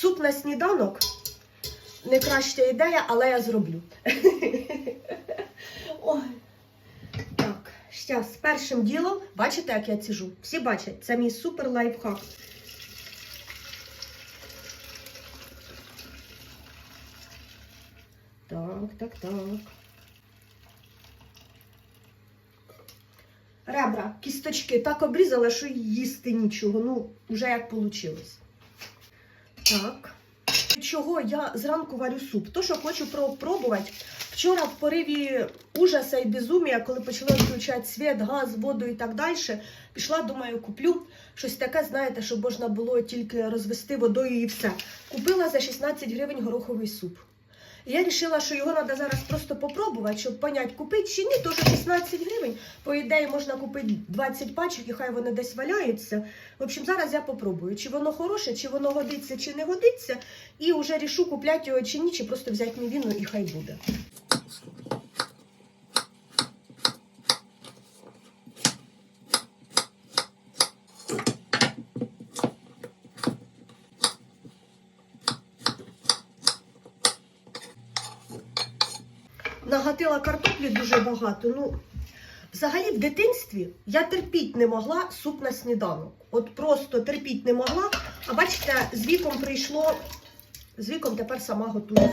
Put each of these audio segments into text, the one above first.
Суп на сніданок не краща ідея, але я зроблю. Ой. Так, зараз першим ділом, бачите, як я ціжу? Всі бачать, це мій супер лайфхак. Так, так, так. Ребра, кісточки так обрізала, що їсти нічого. Ну, вже як вийшло. Так. Чого я зранку варю суп? То, що хочу пробувати. Вчора в пориві ужаса і безумія, коли почали включати світ, газ, воду і так далі, пішла, думаю, куплю щось таке, знаєте, щоб можна було тільки розвести водою і все. Купила за 16 гривень гороховий суп. Я вирішила, що його треба зараз просто попробувати, щоб поняти, купити чи ні, то що 16 гривень. По ідеї можна купити 20 пачок і хай вони десь валяються. В общем, зараз я попробую, чи воно хороше, чи воно годиться, чи не годиться. І вже рішу, купляти його чи ні, чи просто взяти мівіну і хай буде. Нагатила картоплі дуже багато. Ну, взагалі в дитинстві я терпіть не могла суп на сніданок. От просто терпіть не могла. А бачите, з віком прийшло, з віком тепер сама готую.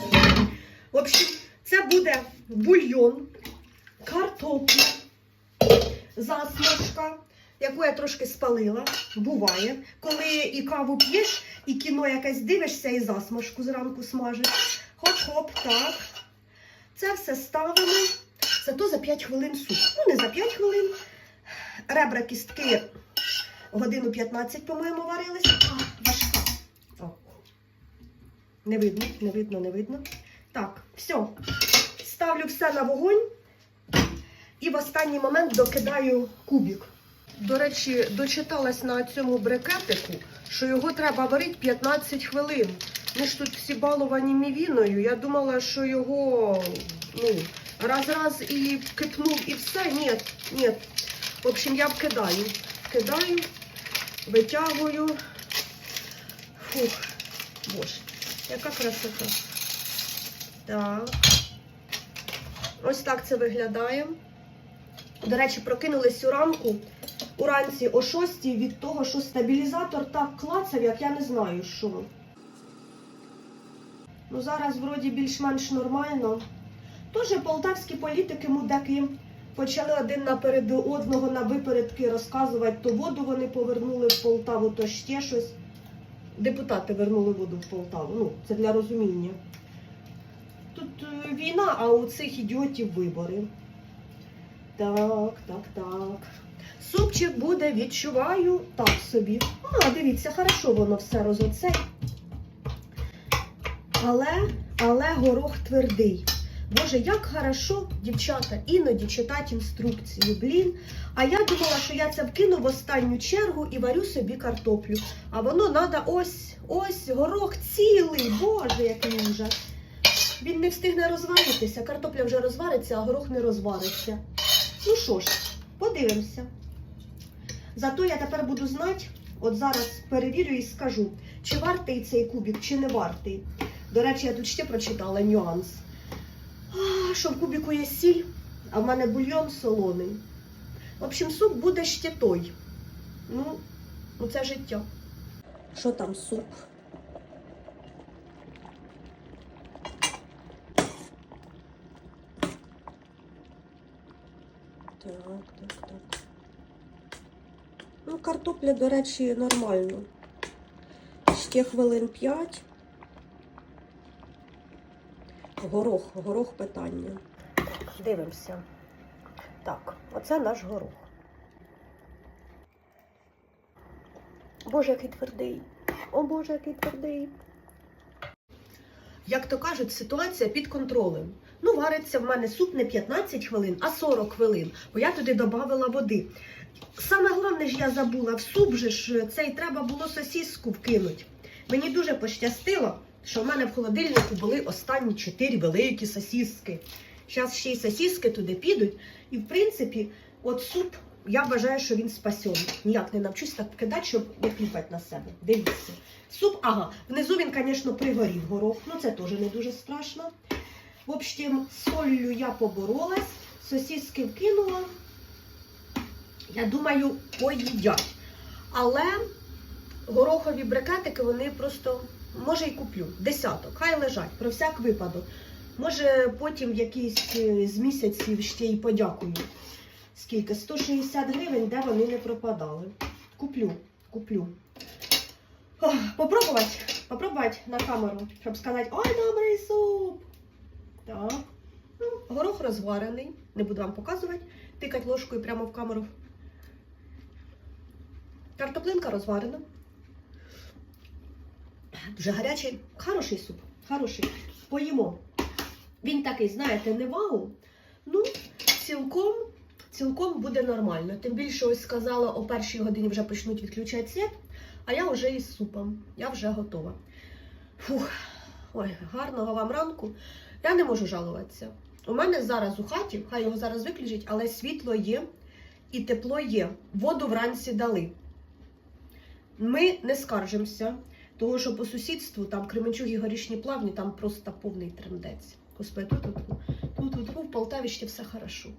В общем, це буде бульйон, картопля, засмажка, яку я трошки спалила. Буває. Коли і каву п'єш, і кіно якесь дивишся, і засмажку зранку смажиш. Хоп-хоп, так. Це все ставимо. Зато за 5 хвилин суп. Ну, не за 5 хвилин. Ребра кістки годину 15, по-моєму, варилися. А, важка. О. Не видно, не видно, не видно. Так, все. Ставлю все на вогонь і в останній момент докидаю кубик. До речі, дочиталась на цьому брикетику, що його треба варити 15 хвилин. Ми ж тут всі баловані мівіною. Я думала, що його ну, раз-раз і кипнув і все. Ні, ні. В общем, я вкидаю. Вкидаю, витягую. Фух, боже, яка красота. Так. Ось так це виглядає. До речі, прокинулись уранку. Уранці о 6 від того, що стабілізатор так клацав, як я не знаю що. Ну, зараз вроді більш-менш нормально. Тоже полтавські політики мудаки почали один наперед одного на випередки розказувати, то воду вони повернули в Полтаву, то ще щось. Депутати вернули воду в Полтаву. Ну, це для розуміння. Тут е, війна, а у цих ідіотів вибори. Так, так, так. Супчик буде, відчуваю, так собі. А, дивіться, хорошо воно все розоцей. Але, але горох твердий. Боже, як хорошо, дівчата, іноді читати інструкції. Блін. А я думала, що я це вкину в останню чергу і варю собі картоплю. А воно треба ось, ось, горох цілий. Боже, який ужас. Він не встигне розваритися. Картопля вже розвариться, а горох не розвариться. Ну що ж, подивимося. Зато я тепер буду знати, от зараз перевірю і скажу, чи вартий цей кубик, чи не вартий. До речі, я тут ще прочитала нюанс. А, що в кубику є сіль, а в мене бульйон солоний. В общем, суп буде ще той. Ну, ну це життя. Що там суп? Так, так, так. Ну, картопля, до речі, нормально. Ще хвилин 5. Горох, горох питання. Дивимося. Так, оце наш горох. Боже, який твердий. О Боже, який твердий. Як то кажуть, ситуація під контролем. Ну, вариться в мене суп не 15 хвилин, а 40 хвилин, бо я туди додавала води. Саме головне ж я забула, в суп же ж цей треба було сосіску вкинути. Мені дуже пощастило, що в мене в холодильнику були останні 4 великі сосіски. Зараз ще й сосіски туди підуть. І, в принципі, от суп я вважаю, що він спасений. Ніяк не навчусь так кидати, щоб не кліпати на себе. Дивіться. Суп, ага, внизу він, звісно, пригорів горох, ну це теж не дуже страшно. В общем, з солью я поборолась, сосиски вкинула. Я думаю, поїдять. Але горохові брикетики вони просто, може, і куплю. Десяток, хай лежать, про всяк випадок. Може, потім якийсь е, з місяців ще й подякую. Скільки? 160 гривень, де вони не пропадали. Куплю, куплю. Попробувати, попробувати на камеру, щоб сказати, ой, добрий суп. Так. Ну, горох розварений. Не буду вам показувати. Тикать ложкою прямо в камеру. Картоплинка розварена. Дуже гарячий, хороший суп. Хороший. Поїмо. Він такий, знаєте, не вау. Ну, цілком, цілком буде нормально. Тим більше, ось сказала, о першій годині вже почнуть відключати світ, а я вже із супом. Я вже готова. Фух, ой, гарного вам ранку. Я не можу жалуватися. У мене зараз у хаті, хай його зараз виключать, але світло є і тепло є. Воду вранці дали. Ми не скаржимося, тому що по сусідству там Кременчуги горішні плавні, там просто повний трендець. Господи, тут, тут, тут, тут, тут в Полтаві ще все хорошо.